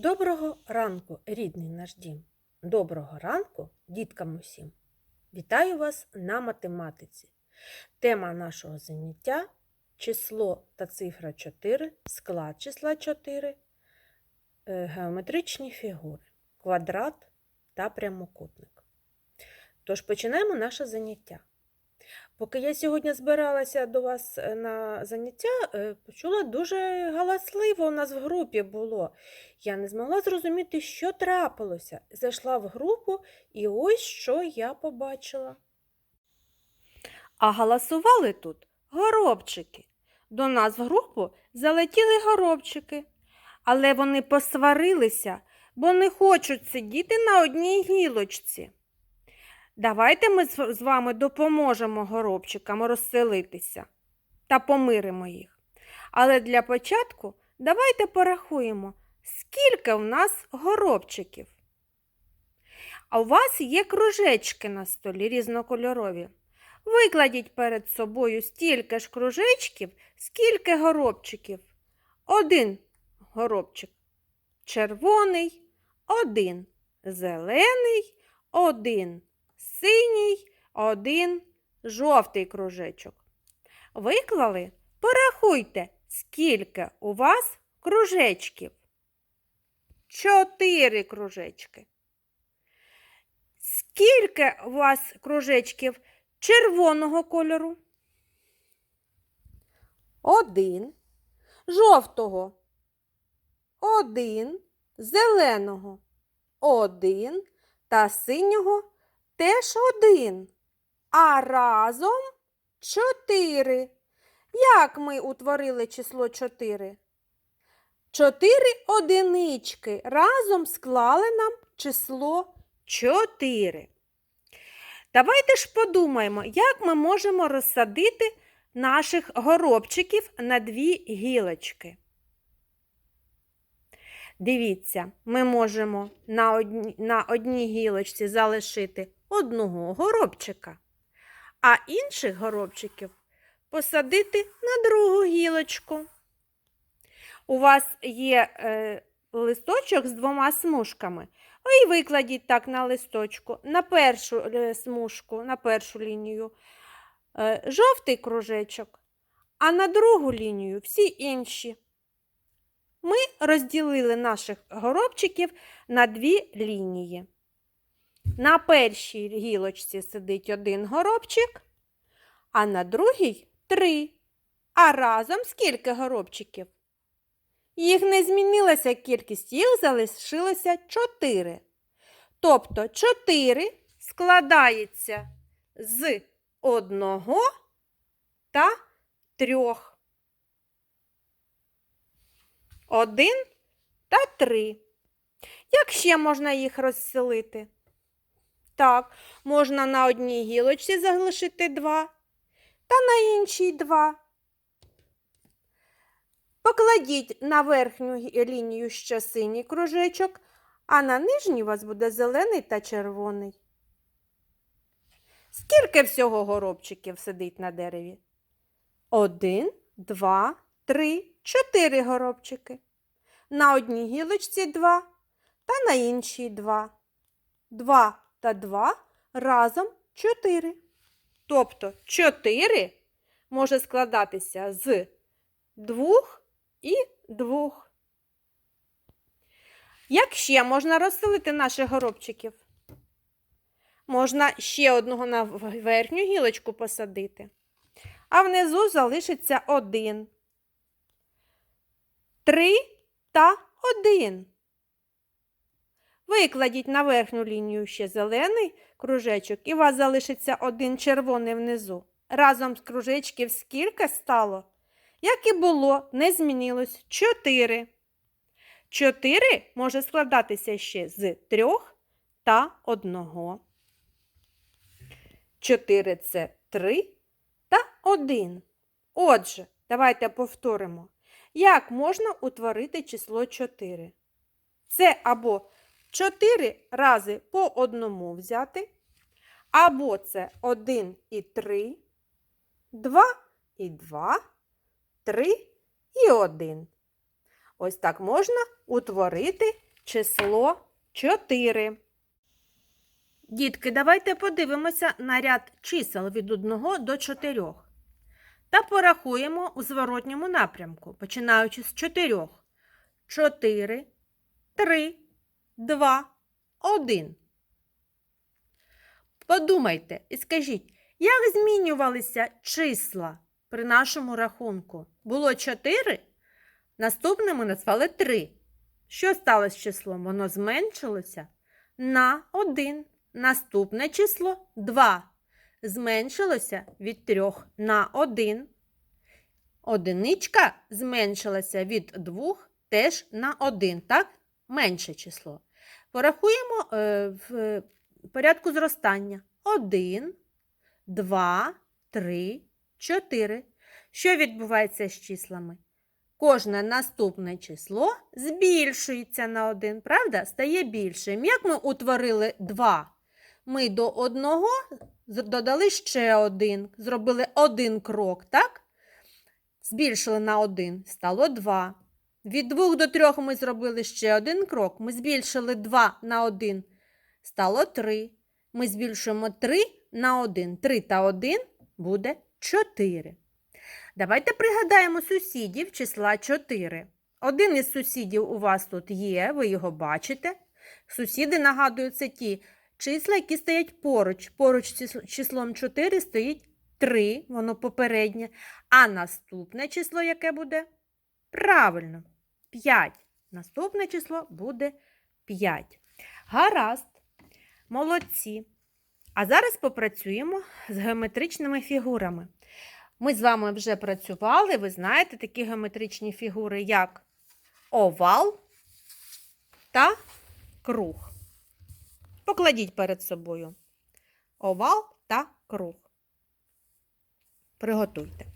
Доброго ранку, рідний наш дім. Доброго ранку, діткам усім. Вітаю вас на математиці. Тема нашого заняття число та цифра 4, склад числа 4, е, геометричні фігури, квадрат та прямокутник. Тож починаємо наше заняття. Поки я сьогодні збиралася до вас е, на заняття, е, почула дуже галасливо у нас в групі було. Я не змогла зрозуміти, що трапилося. Зайшла в групу, і ось що я побачила. А галасували тут горобчики. До нас в групу залетіли горобчики, але вони посварилися, бо не хочуть сидіти на одній гілочці. Давайте ми з вами допоможемо горобчикам розселитися та помиримо їх. Але для початку давайте порахуємо, скільки в нас горобчиків. А у вас є кружечки на столі різнокольорові. Викладіть перед собою стільки ж кружечків, скільки горобчиків. Один горобчик червоний, один зелений, один синій, один жовтий кружечок. Виклали? Порахуйте, скільки у вас кружечків. Чотири кружечки. Скільки у вас кружечків червоного кольору? Один. Жовтого. Один. Зеленого. Один. Та синього теж один. А разом чотири. Як ми утворили число чотири? Чотири одинички разом склали нам число чотири. Давайте ж подумаємо, як ми можемо розсадити наших горобчиків на дві гілочки. Дивіться, ми можемо на одній, на одній гілочці залишити одного горобчика, а інших горобчиків посадити на другу гілочку. У вас є е, листочок з двома смужками. І викладіть так на листочку, на першу е, смужку, на першу лінію е, жовтий кружечок, а на другу лінію всі інші. Ми розділили наших горобчиків на дві лінії. На першій гілочці сидить один горобчик, а на другій три. А разом скільки горобчиків? Їх не змінилася кількість, їх залишилося чотири. Тобто чотири складається з одного та трьох. Один та три. Як ще можна їх розселити? Так, можна на одній гілочці залишити два, та на іншій два. Покладіть на верхню лінію ще синій кружечок, а на нижній у вас буде зелений та червоний. Скільки всього горобчиків сидить на дереві? Один, два, три, чотири горобчики. На одній гілочці два, та на іншій два. Два та два разом чотири. Тобто чотири може складатися з двох і двох. Як ще можна розселити наших горобчиків? Можна ще одного на верхню гілочку посадити, а внизу залишиться один. Три та один. Викладіть на верхню лінію ще зелений кружечок, і у вас залишиться один червоний внизу. Разом з кружечків скільки стало? Як і було, не змінилось. Чотири. Чотири може складатися ще з трьох та одного. Чотири це три та один. Отже, давайте повторимо, як можна утворити число 4. Це або 4 рази по одному взяти, або це 1 і 3, 2 і 2, 3 і 1. Ось так можна утворити число 4. Дітки, давайте подивимося на ряд чисел від 1 до 4 та порахуємо у зворотньому напрямку, починаючи з 4. 4, 3, 2, 1. Подумайте і скажіть, як змінювалися числа при нашому рахунку? Було 4, наступне ми назвали 3. Що сталося з числом? Воно зменшилося на 1. Наступне число 2. Зменшилося від 3 на 1. Одиничка зменшилася від 2 теж на 1, так? Менше число. Порахуємо е, в порядку зростання. 1, 2, 3, 4. Що відбувається з числами? Кожне наступне число збільшується на 1, правда? Стає більшим. Як ми утворили 2? Ми до одного додали ще один, зробили один крок, так? Збільшили на 1, стало 2. Від 2 до 3 ми зробили ще один крок. Ми збільшили 2 на 1, стало 3. Ми збільшуємо 3 на 1. 3 та 1 буде 4. Давайте пригадаємо сусідів числа 4. Один із сусідів у вас тут є, ви його бачите. Сусіди, нагадую, це ті числа, які стоять поруч. Поруч з числом 4 стоїть 3, воно попереднє. А наступне число яке буде? Правильно, 5. Наступне число буде 5. Гаразд. Молодці. А зараз попрацюємо з геометричними фігурами. Ми з вами вже працювали, ви знаєте такі геометричні фігури, як овал та круг. Покладіть перед собою овал та круг. Приготуйте.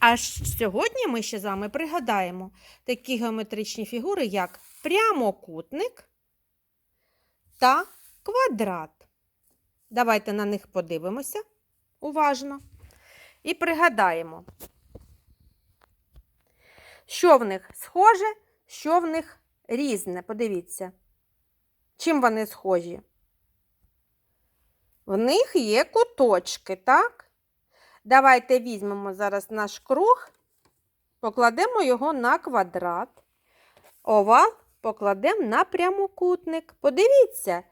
А сьогодні ми ще з вами пригадаємо такі геометричні фігури, як прямокутник та квадрат. Давайте на них подивимося уважно і пригадаємо, що в них схоже, що в них різне. Подивіться, чим вони схожі. В них є куточки, так? Давайте візьмемо зараз наш круг, покладемо його на квадрат, овал покладемо на прямокутник. Подивіться,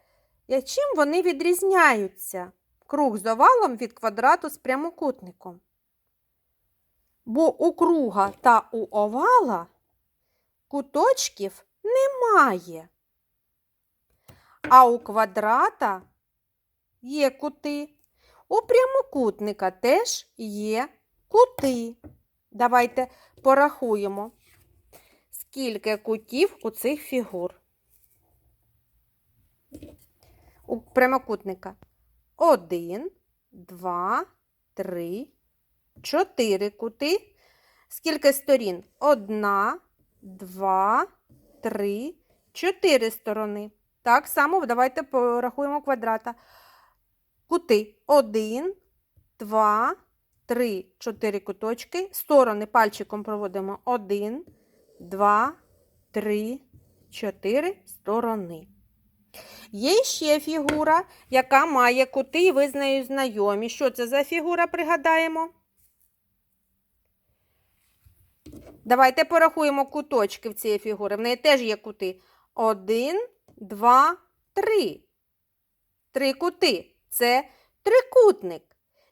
чим вони відрізняються. Круг з овалом від квадрату з прямокутником. Бо у круга та у овала куточків немає. А у квадрата є кути. У прямокутника теж є кути. Давайте порахуємо, скільки кутів у цих фігур. У прямокутника один, два, три, чотири кути. Скільки сторін? Одна, два, три, чотири сторони. Так само давайте порахуємо квадрата. Кути один, два, три, чотири куточки. Сторони пальчиком проводимо один, два, три, чотири сторони. Є ще фігура, яка має кути, і ви з нею знайомі. Що це за фігура, пригадаємо? Давайте порахуємо куточки в цієї фігури. В неї теж є кути. Один, два, три. Три кути. Це трикутник.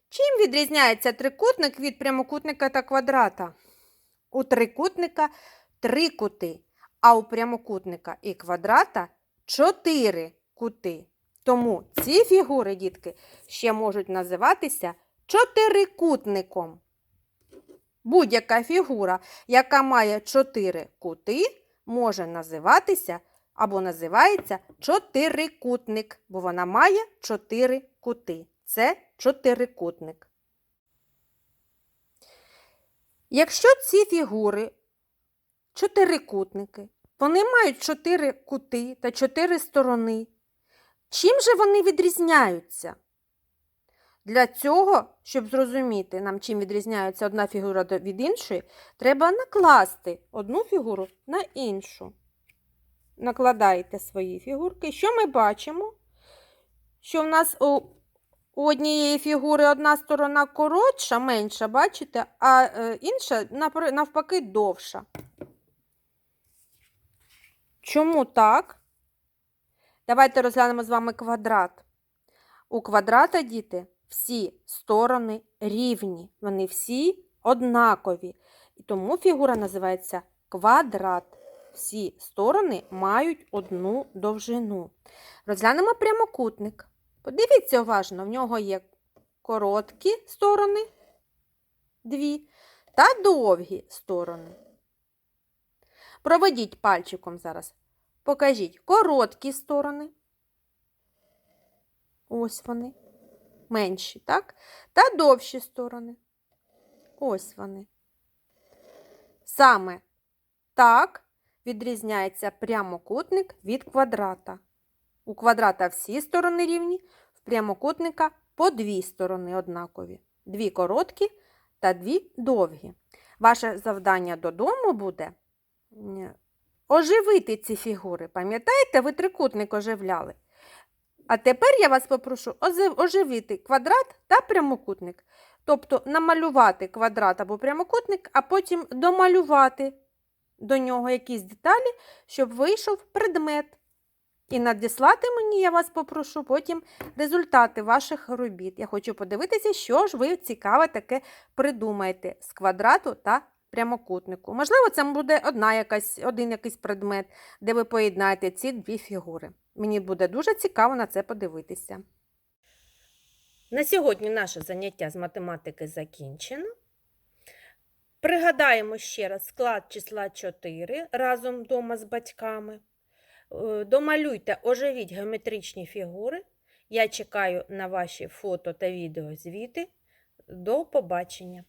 Чим відрізняється трикутник від прямокутника та квадрата? У трикутника три кути, а у прямокутника і квадрата чотири кути. Тому ці фігури, дітки, ще можуть називатися чотирикутником. Будь-яка фігура, яка має чотири кути, може називатися або називається чотирикутник, бо вона має чотири кути. Це чотирикутник. Якщо ці фігури чотирикутники, вони мають чотири кути та чотири сторони. Чим же вони відрізняються? Для цього, щоб зрозуміти нам, чим відрізняється одна фігура від іншої, треба накласти одну фігуру на іншу. накладаєте свої фігурки. Що ми бачимо? Що в нас у, однієї фігури одна сторона коротша, менша, бачите, а е, інша навпаки довша. Чому так? Давайте розглянемо з вами квадрат. У квадрата, діти, всі сторони рівні, вони всі однакові. І тому фігура називається квадрат. Всі сторони мають одну довжину. Розглянемо прямокутник. Подивіться уважно, в нього є короткі сторони, дві, та довгі сторони. Проведіть пальчиком зараз. Покажіть короткі сторони. Ось вони. Менші, так? Та довші сторони. Ось вони. Саме так відрізняється прямокутник від квадрата. У квадрата всі сторони рівні, в прямокутника по дві сторони однакові. Дві короткі та дві довгі. Ваше завдання додому буде оживити ці фігури. Пам'ятаєте, ви трикутник оживляли? А тепер я вас попрошу оживити квадрат та прямокутник. Тобто намалювати квадрат або прямокутник, а потім домалювати до нього якісь деталі, щоб вийшов предмет. І надіслати мені, я вас попрошу, потім результати ваших робіт. Я хочу подивитися, що ж ви цікаве таке придумаєте з квадрату та прямокутнику. Можливо, це буде одна якась, один якийсь предмет, де ви поєднаєте ці дві фігури. Мені буде дуже цікаво на це подивитися. На сьогодні наше заняття з математики закінчено. Пригадаємо ще раз склад числа 4 разом вдома з батьками. Е, Домалюйте, оживіть геометричні фігури. Я чекаю на ваші фото та відеозвіти. До побачення!